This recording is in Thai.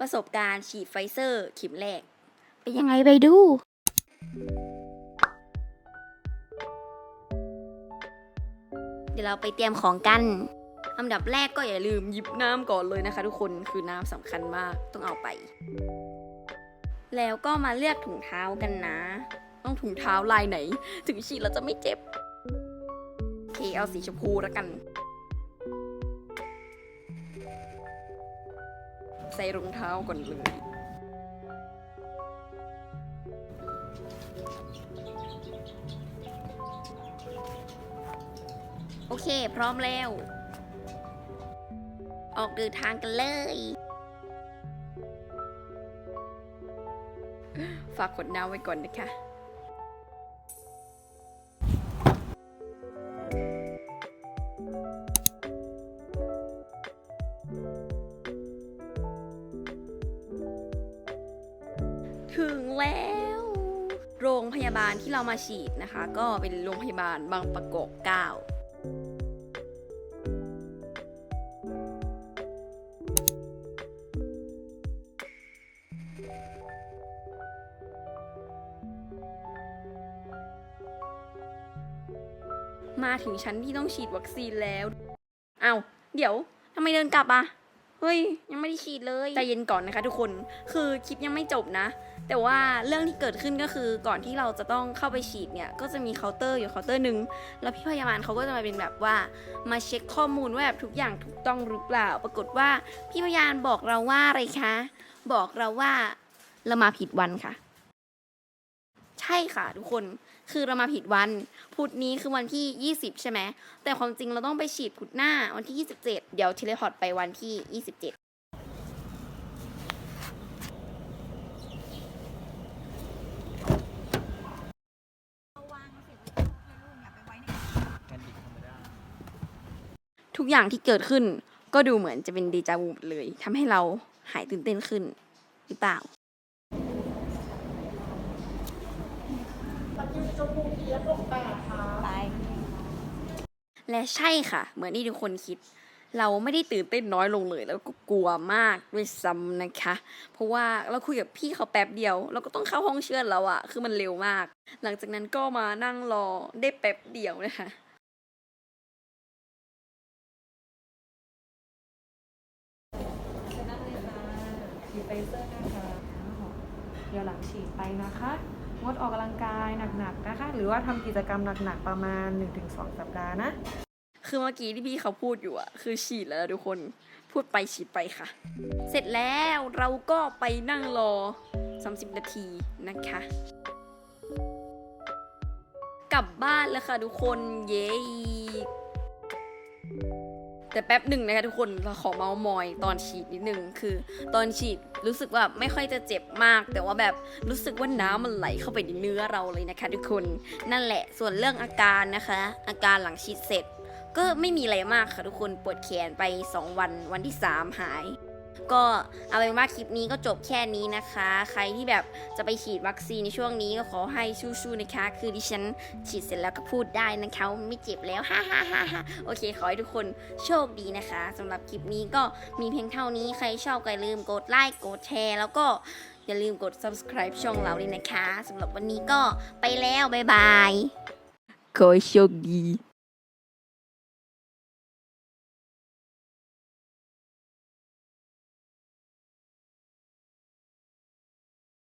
ประสบการณ์ฉีดไฟเซอร์เข็มแรก เป็นยังไงไปดู เดี๋ยวเราไปเตรียมของกันอันดับแรกก็อย่าลืมหยิบน้ำก่อนเลยนะคะ ทุกคนคือน้ำสำคัญมากต้องเอาไป แล้วก็มาเลือกถุงเท้ากันนะ ต้องถุงเท้าลายไหน ถึงฉีดแล้วจะไม่เจ็บโอเคเอาสีชมพูแล้วกัน ส่รองเท้าก่อนเลย โอเค พร้อมแล้ว ออกเดินทางกันเลย ฝากขดน้ำไว้ก่อนนะคะ ถึงแล้ว โรงพยาบาลที่เรามาฉีดนะคะ ก็เป็นโรงพยาบาลบางประกอบเก้ามาถึงชั้นที่ต้องฉีดวัคซีนแล้ว เอา้าเดี๋ยว ทำไมเดินกลับอะ เฮ้ย ยังไม่ได้ฉีดเลยใจเย็นก่อนนะคะทุกคนคือคลิปยังไม่จบนะ แต่ว่าเรื่องที่เกิดขึ้นก็คือก่อนที่เราจะต้องเข้าไปฉีดเนี่ยก็จะมีเคาน์เตอร์อยู่เคาน์เตอร์หนึ่งแล้วพี่พยาบาลเขาก็จะมาเป็นแบบว่ามาเช็คข้อมูลว่าแบบทุกอย่างถูกต้องหรือเปล่า ปรากฏว่าพี่พยาบาลบอกเราว่าอะไรคะ บอกเราว่าเรามาผิดวันค่ะใช่ค่ะทุกคนคือเรามาผิดวันพุธนี้คือวันที่ 20 ใช่ไหมแต่ความจริงเราต้องไปฉีดพุธหน้าวันที่ 27 เดี๋ยวเทเลพอร์ตไปวันที่ 27ทุกอย่างที่เกิดขึ้นก็ดูเหมือนจะเป็นเดจาวูเลยทำให้เราหายตื่นเต้นขึ้นหรือเปล่า และใช่ค่ะ เหมือนที่ทุกคนคิด เราไม่ได้ตื่นเต้นน้อยลงเลย แล้วก็กลัวมากด้วยซ้ำนะคะ เพราะว่าเราคุยกับพี่เขาแป๊บเดียว เราก็ต้องเข้าห้องเชือดแล้วอะคือมันเร็วมาก หลังจากนั้นก็มานั่งรอได้แป๊บเดียวนะคะฉีดไฟเซอร์นะคะ เดี๋ยวหลังฉีดไปนะคะ งดออกกำลังกายหนักๆนะคะ หรือว่าทำกิจกรรมหนักๆประมาณ 1-2 สัปดาห์นะ คือเมื่อกี้ที่พี่เขาพูดอยู่อะคือฉีดแล้วทุกคนพูดไปฉีดไปค่ะ เสร็จแล้วเราก็ไปนั่งรอ 30 นาทีนะคะ กลับบ้านแล้วค่ะทุกคนเย้ แต่แป๊บหนึ่งนะคะทุกคนเราขอเมาส์มอยตอนฉีดนิดนึงคือ ตอนฉีดรู้สึกว่าไม่ค่อยจะเจ็บมาก แต่ว่าแบบรู้สึกว่าน้ำมันไหลเข้าไปในเนื้อเราเลยนะคะ ทุกคนนั่นแหละส่วนเรื่องอาการนะคะ อาการหลังฉีดเสร็จ ก็ไม่มีอะไรมากค่ะทุกคนปวดแขนไป 2 วันวันที่ 3 หาย ก็เอาเป็นว่าคลิปนี้ก็จบแค่นี้นะคะ ใครที่แบบจะไปฉีดวัคซีนในช่วงนี้ก็ขอให้สู้ๆนะคะ คือดิฉันฉีดเสร็จแล้วก็พูดได้นะคะไม่เจ็บแล้วฮ่าฮ่าฮ่าฮ่าโอเค ขอให้ทุกคนโชคดีนะคะสำหรับคลิปนี้ก็มีเพียงเท่านี้ใครชอบก็อย่าลืมกดไลค์กดแชร์แล้วก็อย่าลืมกด subscribe ช่องเราเลยนะคะสำหรับวันนี้ก็ไปแล้ว บ๊ายบายขอให้โชคดี